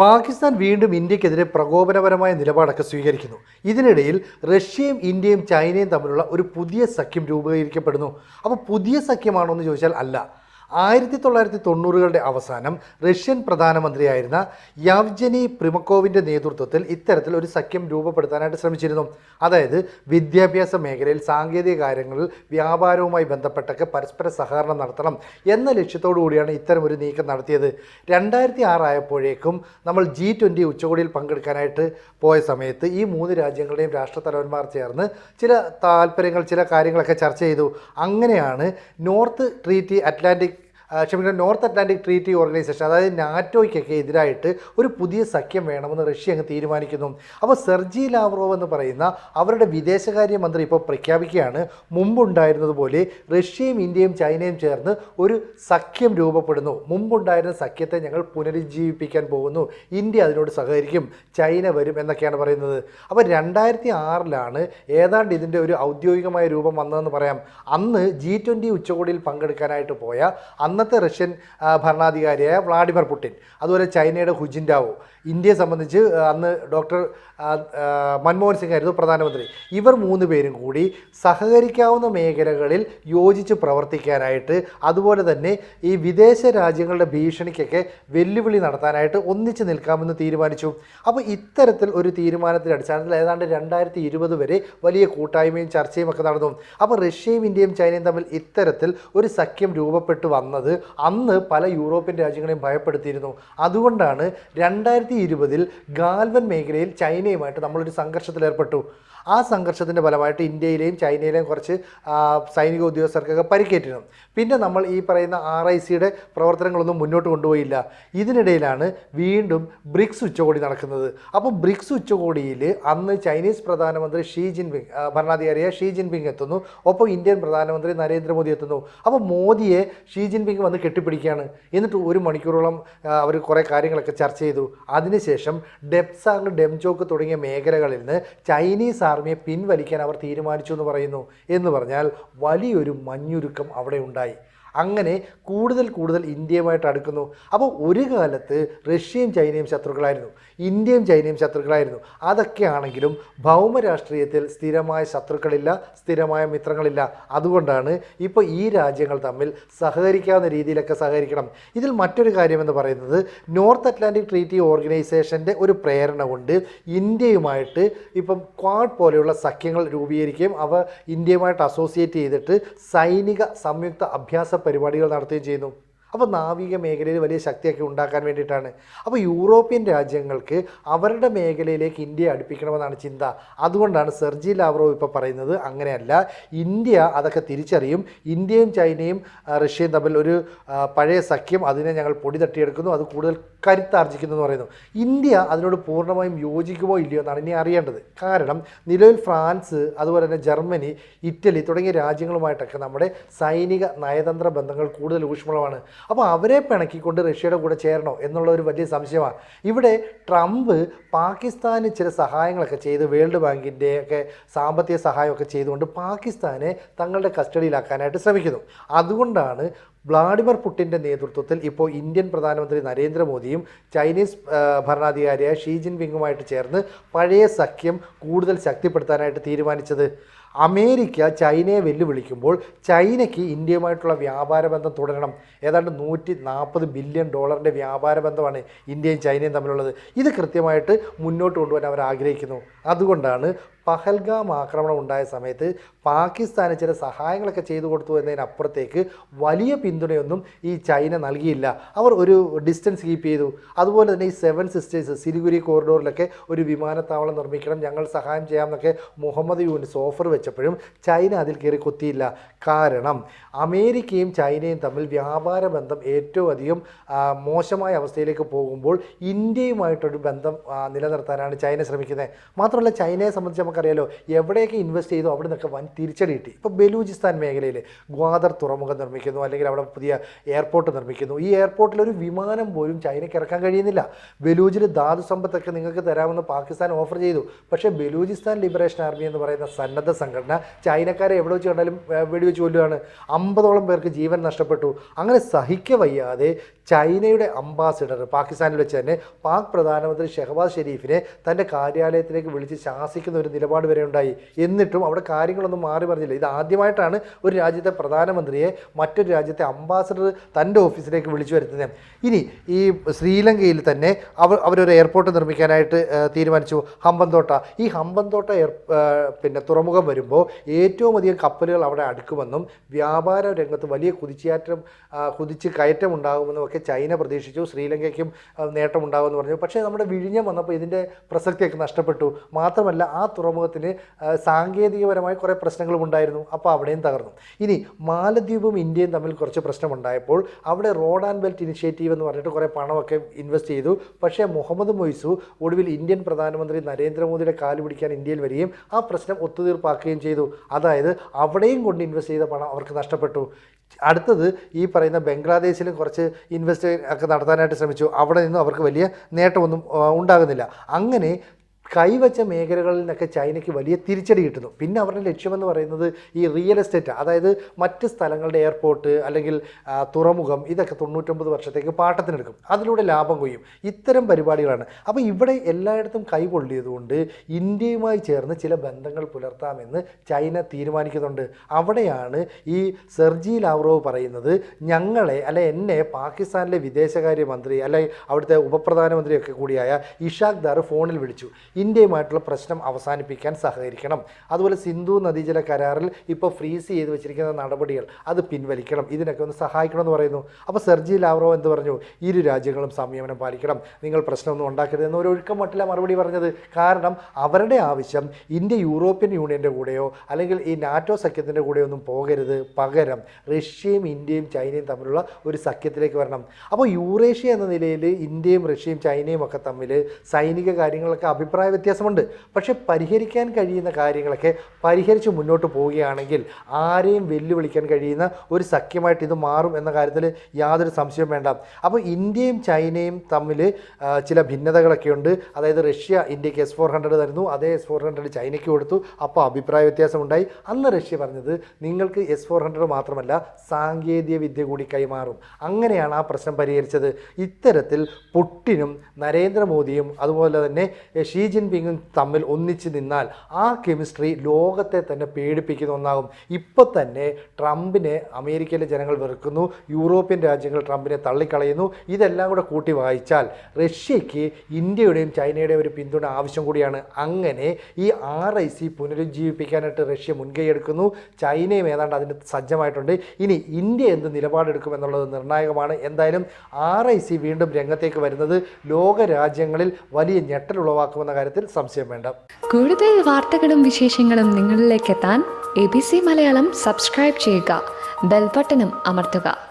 പാകിസ്ഥാൻ വീണ്ടും ഇന്ത്യക്കെതിരെ പ്രകോപനപരമായ നിലപാടൊക്കെ സ്വീകരിക്കുന്നു. ഇതിനിടയിൽ റഷ്യയും ഇന്ത്യയും ചൈനയും തമ്മിലുള്ള ഒരു പുതിയ സഖ്യം രൂപീകരിക്കപ്പെടുന്നു. അപ്പോൾ പുതിയ സഖ്യമാണോ എന്ന് ചോദിച്ചാൽ അല്ല. ആയിരത്തി തൊള്ളായിരത്തി തൊണ്ണൂറുകളുടെ അവസാനം റഷ്യൻ പ്രധാനമന്ത്രിയായിരുന്ന യവ്ജനി പ്രിമക്കോവിന്റെ നേതൃത്വത്തിൽ ഇത്തരത്തിൽ ഒരു സഖ്യം രൂപപ്പെടുത്താനായിട്ട് ശ്രമിച്ചിരുന്നു. അതായത് വിദ്യാഭ്യാസ മേഖലയിൽ സാങ്കേതിക കാര്യങ്ങളിൽ വ്യാപാരവുമായി ബന്ധപ്പെട്ടൊക്കെ പരസ്പര സഹകരണം നടത്തണം എന്ന ലക്ഷ്യത്തോടു കൂടിയാണ് ഇത്തരം ഒരു നീക്കം നടത്തിയത്. രണ്ടായിരത്തി ആറായപ്പോഴേക്കും നമ്മൾ ജി ട്വന്റി ഉച്ചകോടിയിൽ പങ്കെടുക്കാനായിട്ട് പോയ സമയത്ത് ഈ മൂന്ന് രാജ്യങ്ങളുടെയും രാഷ്ട്രത്തലവന്മാർ ചേർന്ന് ചില താല്പര്യങ്ങൾ ചില കാര്യങ്ങളൊക്കെ ചർച്ച ചെയ്തു. അങ്ങനെയാണ് നോർത്ത് ട്രീറ്റി അറ്റ്ലാന്റിക് ക്ഷമിക്കണം നോർത്ത് അറ്റ്ലാന്റിക് ട്രീറ്റി ഓർഗനൈസേഷൻ അതായത് നാറ്റോയ്ക്കൊക്കെ എതിരായിട്ട് ഒരു പുതിയ സഖ്യം വേണമെന്ന് റഷ്യ അങ്ങ് തീരുമാനിക്കുന്നു. അപ്പോൾ സെർജി ലാവ്റോവ് എന്ന് പറയുന്ന അവരുടെ വിദേശകാര്യമന്ത്രി ഇപ്പോൾ പ്രഖ്യാപിക്കുകയാണ്. മുമ്പുണ്ടായിരുന്നതുപോലെ റഷ്യയും ഇന്ത്യയും ചൈനയും ചേർന്ന് ഒരു സഖ്യം രൂപപ്പെടുന്നു. മുമ്പുണ്ടായിരുന്ന സഖ്യത്തെ ഞങ്ങൾ പുനരുജ്ജീവിപ്പിക്കാൻ പോകുന്നു. ഇന്ത്യ അതിനോട് സഹകരിക്കും ചൈന വരും എന്നൊക്കെയാണ് പറയുന്നത്. അപ്പോൾ രണ്ടായിരത്തി ആറിലാണ് ഏതാണ്ട് ഇതിന്റെ ഒരു ഔദ്യോഗികമായ രൂപം വന്നതെന്ന് പറയാം. അന്ന് ജി ട്വന്റി ഉച്ചകോടിയിൽ പങ്കെടുക്കാനായിട്ട് പോയ അന്നത്തെ റഷ്യൻ ഭരണാധികാരിയായ വ്ളാഡിമിർ പുടിൻ അതുപോലെ ചൈനയുടെ ഹുജിൻഡാവോ ഇന്ത്യയെ സംബന്ധിച്ച് അന്ന് ഡോക്ടർ മൻമോഹൻ സിംഗ് ആയിരുന്നു പ്രധാനമന്ത്രി. ഇവർ മൂന്ന് പേരും കൂടി സഹകരിക്കാവുന്ന മേഖലകളിൽ യോജിച്ച് പ്രവർത്തിക്കാനായിട്ട് അതുപോലെ തന്നെ ഈ വിദേശ രാജ്യങ്ങളുടെ ഭീഷണിക്കൊക്കെ വെല്ലുവിളി നടത്താനായിട്ട് ഒന്നിച്ച് നിൽക്കാമെന്ന് തീരുമാനിച്ചു. അപ്പോൾ ഇത്തരത്തിൽ ഒരു തീരുമാനത്തിന്റെ അടിസ്ഥാനത്തിൽ ഏതാണ്ട് രണ്ടായിരത്തി ഇരുപത് വരെ വലിയ കൂട്ടായ്മയും ചർച്ചയും ഒക്കെ നടന്നു. അപ്പോൾ റഷ്യയും ഇന്ത്യയും ചൈനയും തമ്മിൽ ഇത്തരത്തിൽ ഒരു സഖ്യം രൂപപ്പെട്ടു വന്നത് അന്ന് പല യൂറോപ്യൻ രാജ്യങ്ങളെയും ഭയപ്പെടുത്തിയിരുന്നു. അതുകൊണ്ടാണ് രണ്ടായിരത്തി ഇരുപതിൽ ഗാൽവൻ മേഖലയിൽ ചൈനയുമായിട്ട് നമ്മളൊരു സംഘർഷത്തിലേർപ്പെട്ടു ആ സംഘർഷത്തിന്റെ ഫലമായിട്ട് ഇന്ത്യയിലെയും ചൈനയിലെയും കുറച്ച് സൈനിക ഉദ്യോഗസ്ഥർക്കൊക്കെ പരിക്കേറ്റിരുന്നു. പിന്നെ നമ്മൾ ഈ പറയുന്ന ആർ ഐ സിയുടെ പ്രവർത്തനങ്ങളൊന്നും മുന്നോട്ട് കൊണ്ടുപോയില്ല. ഇതിനിടയിലാണ് വീണ്ടും ബ്രിക്സ് ഉച്ചകോടി നടക്കുന്നത്. അപ്പോൾ ബ്രിക്സ് ഉച്ചകോടിയിൽ അന്ന് ചൈനീസ് പ്രധാനമന്ത്രി ഷീ ജിൻപിങ് ഭരണാധികാരിയായ ഷീ ജിൻപിങ് എത്തുന്നു. ഒപ്പം ഇന്ത്യൻ പ്രധാനമന്ത്രി നരേന്ദ്രമോദി എത്തുന്നു. അപ്പോൾ മോദിയെ ഷീ ജിൻപിങ് വന്ന് കെട്ടിപ്പിടിക്കുകയാണ്. എന്നിട്ട് ഒരു മണിക്കൂറോളം അവർ കുറേ കാര്യങ്ങളൊക്കെ ചർച്ച ചെയ്തു. അതിനുശേഷം ഡെപ്സാങ് ഡെംചോക്ക് തുടങ്ങിയ മേഖലകളിൽ നിന്ന് ചൈനീസ് ആർമിയെ പിൻവലിക്കാൻ അവർ തീരുമാനിച്ചു എന്ന് പറയുന്നു. എന്ന് പറഞ്ഞാൽ വലിയൊരു മഞ്ഞുരുക്കം അവിടെ ഉണ്ടായി. അങ്ങനെ കൂടുതൽ കൂടുതൽ ഇന്ത്യയുമായിട്ട് അടുക്കുന്നു. അപ്പോൾ ഒരു കാലത്ത് റഷ്യയും ചൈനയും ശത്രുക്കളായിരുന്നു. ഇന്ത്യയും ചൈനയും ശത്രുക്കളായിരുന്നു. അതൊക്കെയാണെങ്കിലും ഭൗമരാഷ്ട്രീയത്തിൽ സ്ഥിരമായ ശത്രുക്കളില്ല സ്ഥിരമായ മിത്രങ്ങളില്ല. അതുകൊണ്ടാണ് ഇപ്പോൾ ഈ രാജ്യങ്ങൾ തമ്മിൽ സഹകരിക്കാവുന്ന രീതിയിലൊക്കെ സഹകരിക്കണം. ഇതിൽ മറ്റൊരു കാര്യമെന്ന് പറയുന്നത് നോർത്ത് അറ്റ്ലാന്റിക് ട്രീറ്റി ഓർഗനൈസേഷന്റെ ഒരു പ്രേരണ കൊണ്ട് ഇന്ത്യയുമായിട്ട് ഇപ്പം ക്വാഡ് പോലെയുള്ള സഖ്യങ്ങൾ രൂപീകരിക്കുകയും അവ ഇന്ത്യയുമായിട്ട് അസോസിയേറ്റ് ചെയ്തിട്ട് സൈനിക സംയുക്ത അഭ്യാസ പരിപാടികൾ നടത്തുകയും ചെയ്യുന്നു. അപ്പോൾ നാവിക മേഖലയിൽ വലിയ ശക്തിയൊക്കെ ഉണ്ടാക്കാൻ വേണ്ടിയിട്ടാണ്. അപ്പോൾ യൂറോപ്യൻ രാജ്യങ്ങൾക്ക് അവരുടെ മേഖലയിലേക്ക് ഇന്ത്യയെ അടുപ്പിക്കണമെന്നാണ് ചിന്ത. അതുകൊണ്ടാണ് സെർജി ലാവ്റോവ് ഇപ്പോൾ പറയുന്നത് അങ്ങനെയല്ല. ഇന്ത്യ അതൊക്കെ തിരിച്ചറിയും. ഇന്ത്യയും ചൈനയും റഷ്യയും തമ്മിൽ ഒരു പഴയ സഖ്യം അതിനെ ഞങ്ങൾ പൊടി തട്ടിയെടുക്കുന്നു. അത് കൂടുതൽ കരുത്താർജിക്കുന്നു എന്ന് പറയുന്നു. ഇന്ത്യ അതിനോട് പൂർണമായും യോജിക്കുമോ ഇല്ലയോ എന്നാണ് ഇനി അറിയേണ്ടത്. കാരണം നിലവിൽ ഫ്രാൻസ് അതുപോലെ തന്നെ ജർമ്മനി ഇറ്റലി തുടങ്ങിയ രാജ്യങ്ങളുമായിട്ടൊക്കെ നമ്മുടെ സൈനിക നയതന്ത്ര ബന്ധങ്ങൾ കൂടുതൽ ഊഷ്മളമാണ്. അപ്പോൾ അവരെ പിണക്കിക്കൊണ്ട് റഷ്യയുടെ കൂടെ ചേരണോ എന്നുള്ള ഒരു വലിയ സംശയമാണ്. ഇവിടെ ട്രംപ് പാകിസ്ഥാന് ചില സഹായങ്ങളൊക്കെ ചെയ്ത് വേൾഡ് ബാങ്കിന്റെ ഒക്കെ സാമ്പത്തിക സഹായമൊക്കെ ചെയ്തുകൊണ്ട് പാകിസ്ഥാനെ തങ്ങളുടെ കസ്റ്റഡിയിലാക്കാനായിട്ട് ശ്രമിക്കുന്നു. അതുകൊണ്ടാണ് വ്ളാഡിമിർ പുട്ടിന്റെ നേതൃത്വത്തിൽ ഇപ്പോൾ ഇന്ത്യൻ പ്രധാനമന്ത്രി നരേന്ദ്രമോദിയും ചൈനീസ് ഭരണാധികാരിയായ ഷീ ജിൻപിങ്ങുമായിട്ട് ചേർന്ന് പഴയ സഖ്യം കൂടുതൽ ശക്തിപ്പെടുത്താനായിട്ട് തീരുമാനിച്ചത്. അമേരിക്ക ചൈനയെ വെല്ലുവിളിക്കുമ്പോൾ ചൈനയ്ക്ക് ഇന്ത്യയുമായിട്ടുള്ള വ്യാപാര ബന്ധം തുടരണം. ഏതാണ്ട് നൂറ്റി നാൽപ്പത് ബില്യൺ ഡോളറിന്റെ വ്യാപാര ബന്ധമാണ് ഇന്ത്യയും ചൈനയും തമ്മിലുള്ളത്. ഇത് കൃത്യമായിട്ട് മുന്നോട്ട് കൊണ്ടുപോകാൻ അവർ ആഗ്രഹിക്കുന്നു. അതുകൊണ്ടാണ് പഹൽഗാം ആക്രമണം ഉണ്ടായ സമയത്ത് പാകിസ്ഥാന് ചില സഹായങ്ങളൊക്കെ ചെയ്തു കൊടുത്തു എന്നതിനപ്പുറത്തേക്ക് വലിയ പിന്തുണയൊന്നും ഈ ചൈന നൽകിയില്ല. അവർ ഒരു ഡിസ്റ്റൻസ് കീപ്പ് ചെയ്തു. അതുപോലെ തന്നെ ഈ സെവൻ സിസ്റ്റേഴ്സ് സിലിഗുരി കോറിഡോറിലൊക്കെ ഒരു വിമാനത്താവളം നിർമ്മിക്കണം ഞങ്ങൾ സഹായം ചെയ്യാമെന്നൊക്കെ മുഹമ്മദ് യൂനിസ് ഓഫർ വെച്ചപ്പോഴും ചൈന അതിൽ കയറി കൊത്തിയില്ല. കാരണം അമേരിക്കയും ചൈനയും തമ്മിൽ വ്യാപാര ബന്ധം ഏറ്റവും അധികം മോശമായ അവസ്ഥയിലേക്ക് പോകുമ്പോൾ ഇന്ത്യയുമായിട്ടൊരു ബന്ധം നിലനിർത്താനാണ് ചൈന ശ്രമിക്കുന്നത്. മാത്രമല്ല ചൈനയെ സംബന്ധിച്ച് നമുക്കറിയാലോ എവിടെയൊക്കെ ഇൻവെസ്റ്റ് ചെയ്തോ അവിടെ നിന്നൊക്കെ വൻ തിരിച്ചടി കിട്ടി. ഇപ്പോൾ ബലൂചിസ്ഥാൻ മേഖലയിൽ ഗ്വാദർ തുറമുഖം നിർമ്മിക്കുന്നു അല്ലെങ്കിൽ അവിടെ പുതിയ എയർപോർട്ട് നിർമ്മിക്കുന്നു. ഈ എയർപോർട്ടിൽ ഒരു വിമാനം പോലും ചൈനയ്ക്ക് ഇറക്കാൻ കഴിയുന്നില്ല. ബലൂജിൽ ധാതു സമ്പത്തൊക്കെ നിങ്ങൾക്ക് തരാമെന്ന് പാകിസ്ഥാൻ ഓഫർ ചെയ്തു. പക്ഷേ ബലൂചിസ്ഥാൻ ലിബറേഷൻ ആർമി എന്ന് പറയുന്ന സന്നദ്ധ സംഘടന ചൈനക്കാരെ എവിടെ വെച്ച് കണ്ടാലും വെടിവെച്ച് കൊല്ലുകയാണ്. അമ്പതോളം പേർക്ക് ജീവൻ നഷ്ടപ്പെട്ടു. അങ്ങനെ സഹിക്ക വയ്യാതെ ചൈനയുടെ അംബാസിഡർ പാകിസ്ഥാനിൽ വെച്ച് തന്നെ പാക് പ്രധാനമന്ത്രി ഷെഹബാസ് ഷെരീഫിനെ തന്റെ കാര്യാലയത്തിലേക്ക് വിളിച്ച് ശാസിക്കുന്ന ഒരു നിലപാട് വരെ ഉണ്ടായി. എന്നിട്ടും അവിടെ കാര്യങ്ങളൊന്നും മാറി പറഞ്ഞില്ല. ഇത് ആദ്യമായിട്ടാണ് ഒരു രാജ്യത്തെ പ്രധാനമന്ത്രിയെ മറ്റൊരു രാജ്യത്തെ അംബാസിഡർ തന്റെ ഓഫീസിലേക്ക് വിളിച്ചു വരുത്തുന്നത്. ഇനി ഈ ശ്രീലങ്കയിൽ തന്നെ അവർ അവരൊരു എയർപോർട്ട് നിർമ്മിക്കാനായിട്ട് തീരുമാനിച്ചു. ഹമ്പന്തോട്ട ഈ ഹമ്പന്തോട്ട എയർ പിന്നെ തുറമുഖം വരുമ്പോൾ ഏറ്റവും അധികം കപ്പലുകൾ അവിടെ അടുക്കുമെന്നും വ്യാപാര രംഗത്ത് വലിയ കുതിച്ചുയാറ്റം കുതിച്ച് കയറ്റം ഉണ്ടാകുമെന്നും ഒക്കെ ചൈന പ്രതീക്ഷിച്ചു ശ്രീലങ്കയ്ക്കും നേട്ടമുണ്ടാകുമെന്ന് പറഞ്ഞു. പക്ഷേ നമ്മുടെ വിഴിഞ്ഞം വന്നപ്പോൾ ഇതിന്റെ പ്രസക്തിയൊക്കെ നഷ്ടപ്പെട്ടു. മാത്രമല്ല ആ തുറമുഖത്തിന് സാങ്കേതികപരമായി കുറേ പ്രശ്നങ്ങളും ഉണ്ടായിരുന്നു. അപ്പോൾ അവിടെയും തകർന്നു. ഇനി മാലദ്വീപും ഇന്ത്യയും തമ്മിൽ കുറച്ച് പ്രശ്നമുണ്ടായപ്പോൾ അവിടെ റോഡ് ആൻഡ് ബെൽറ്റ് ഇനിഷ്യേറ്റീവ് എന്ന് പറഞ്ഞിട്ട് കുറേ പണമൊക്കെ ഇൻവെസ്റ്റ് ചെയ്തു. പക്ഷേ മുഹമ്മദ് മൊയ്സു ഒടുവിൽ ഇന്ത്യൻ പ്രധാനമന്ത്രി നരേന്ദ്രമോദിയുടെ കാൽ പിടിക്കാൻ ഇന്ത്യയിൽ വരികയും ആ പ്രശ്നം ഒത്തുതീർപ്പാക്കുകയും ചെയ്തു. അതായത് അവിടെയും കൊണ്ട് ഇൻവെസ്റ്റ് ചെയ്ത പണം അവർക്ക് നഷ്ടപ്പെട്ടു. അടുത്തത് ഈ പറയുന്ന ബംഗ്ലാദേശിലും കുറച്ച് ഇൻവെസ്റ്റ് ഒക്കെ നടത്താനായിട്ട് ശ്രമിച്ചു. അവിടെ നിന്നും അവർക്ക് വലിയ നേട്ടമൊന്നും ഉണ്ടാകുന്നില്ല. അങ്ങനെ കൈവച്ച മേഖലകളിൽ നിന്നൊക്കെ ചൈനയ്ക്ക് വലിയ തിരിച്ചടി കിട്ടുന്നു. പിന്നെ അവരുടെ ലക്ഷ്യമെന്ന് പറയുന്നത് ഈ റിയൽ എസ്റ്റേറ്റ് അതായത് മറ്റ് സ്ഥലങ്ങളുടെ എയർപോർട്ട് അല്ലെങ്കിൽ തുറമുഖം ഇതൊക്കെ തൊണ്ണൂറ്റൊമ്പത് വർഷത്തേക്ക് പാട്ടത്തിനെടുക്കും. അതിലൂടെ ലാഭം കൊയ്യും. ഇത്തരം പരിപാടികളാണ്. അപ്പോൾ ഇവിടെ എല്ലായിടത്തും കൈകൊള്ളിയതുകൊണ്ട് ഇന്ത്യയുമായി ചേർന്ന് ചില ബന്ധങ്ങൾ പുലർത്താമെന്ന് ചൈന തീരുമാനിക്കുന്നുണ്ട്. അവിടെയാണ് ഈ സെർജി ലാവ്റോവ് പറയുന്നത് ഞങ്ങളെ അല്ലെ എന്നെ പാകിസ്ഥാനിലെ വിദേശകാര്യ മന്ത്രി അല്ലെ അവിടുത്തെ ഉപപ്രധാനമന്ത്രിയൊക്കെ കൂടിയായ ഇഷാഖ് ദാർ ഫോണിൽ വിളിച്ചു. ഇന്ത്യയുമായിട്ടുള്ള പ്രശ്നം അവസാനിപ്പിക്കാൻ സഹകരിക്കണം. അതുപോലെ സിന്ധു നദീജല കരാറിൽ ഇപ്പോൾ ഫ്രീസ് ചെയ്ത് വെച്ചിരിക്കുന്ന നടപടികൾ അത് പിൻവലിക്കണം. ഇതിനൊക്കെ ഒന്ന് സഹായിക്കണമെന്ന് പറയുന്നു. അപ്പോൾ സെർജി ലാവ്റോ എന്ന് പറഞ്ഞു? ഇരു രാജ്യങ്ങളും സംയമനം പാലിക്കണം. നിങ്ങൾ പ്രശ്നമൊന്നും ഉണ്ടാക്കരുത് എന്ന് ഒരു ഒഴുക്കം മട്ടില്ല മറുപടി പറഞ്ഞത്. കാരണം അവരുടെ ആവശ്യം ഇന്ത്യ യൂറോപ്യൻ യൂണിയന്റെ കൂടെയോ അല്ലെങ്കിൽ ഈ നാറ്റോ സഖ്യത്തിന്റെ കൂടെയോ ഒന്നും പോകരുത്. പകരം റഷ്യയും ഇന്ത്യയും ചൈനയും തമ്മിലുള്ള ഒരു സഖ്യത്തിലേക്ക് വരണം. അപ്പോൾ യൂറേഷ്യ എന്ന നിലയിൽ ഇന്ത്യയും റഷ്യയും ചൈനയും ഒക്കെ തമ്മിൽ സൈനിക കാര്യങ്ങളൊക്കെ അഭിപ്രായ വ്യത്യാസമുണ്ട്. പക്ഷേ പരിഹരിക്കാൻ കഴിയുന്ന കാര്യങ്ങളൊക്കെ പരിഹരിച്ച് മുന്നോട്ട് പോവുകയാണെങ്കിൽ ആരെയും വെല്ലുവിളിക്കാൻ കഴിയുന്ന ഒരു സഖ്യമായിട്ട് ഇത് മാറും എന്ന കാര്യത്തിൽ യാതൊരു സംശയവും വേണ്ട. അപ്പോൾ ഇന്ത്യയും ചൈനയും തമ്മിൽ ചില ഭിന്നതകളൊക്കെ ഉണ്ട്. അതായത് റഷ്യ ഇന്ത്യയ്ക്ക് എസ് ഫോർ ഹൺഡ്രഡ് തരുന്നു അതേ എസ് ഫോർ ഹൺഡ്രഡ് ചൈനയ്ക്ക് കൊടുത്തു. അപ്പോൾ അഭിപ്രായ വ്യത്യാസമുണ്ടായി. അന്ന് റഷ്യ പറഞ്ഞത് നിങ്ങൾക്ക് എസ് ഫോർ ഹൺഡ്രഡ് മാത്രമല്ല സാങ്കേതിക വിദ്യ കൂടി കൈമാറും. അങ്ങനെയാണ് ആ പ്രശ്നം പരിഹരിച്ചത്. ഇത്തരത്തിൽ പുട്ടിനും നരേന്ദ്രമോദിയും അതുപോലെ തന്നെ ഷീ ജിൻപിങ്ങും തമ്മിൽ ഒന്നിച്ച് നിന്നാൽ ആ കെമിസ്ട്രി ലോകത്തെ തന്നെ പേടിപ്പിക്കുന്ന ഒന്നാകും. ഇപ്പോൾ തന്നെ ട്രംപിനെ അമേരിക്കയിലെ ജനങ്ങൾ വെറുക്കുന്നു യൂറോപ്യൻ രാജ്യങ്ങൾ ട്രംപിനെ തള്ളിക്കളയുന്നു. ഇതെല്ലാം കൂടെ കൂട്ടി വായിച്ചാൽ റഷ്യയ്ക്ക് ഇന്ത്യയുടെയും ചൈനയുടെയും ഒരു പിന്തുണ ആവശ്യം കൂടിയാണ്. അങ്ങനെ ഈ ആർ ഐ സി പുനരുജ്ജീവിപ്പിക്കാനായിട്ട് റഷ്യ മുൻകൈയെടുക്കുന്നു ചൈനയും ഏതാണ്ട് അതിന് സജ്ജമായിട്ടുണ്ട്. ഇനി ഇന്ത്യ എന്ത് നിലപാടെടുക്കുമെന്നുള്ളത് നിർണായകമാണ്. എന്തായാലും ആർ ഐ സി വീണ്ടും രംഗത്തേക്ക് വരുന്നത് ലോക രാജ്യങ്ങളിൽ വലിയ ഞെട്ടലുളവാക്കുമെന്ന കാര്യത്തിൽ സംശയം വേണ്ട. കൂടുതൽ വാർത്തകളും വിശേഷങ്ങളും നിങ്ങളിലേക്ക് എത്താൻ A B C Malayalam subscribe ചെയ്യുക. ബെൽബട്ടനും അമർത്തുക.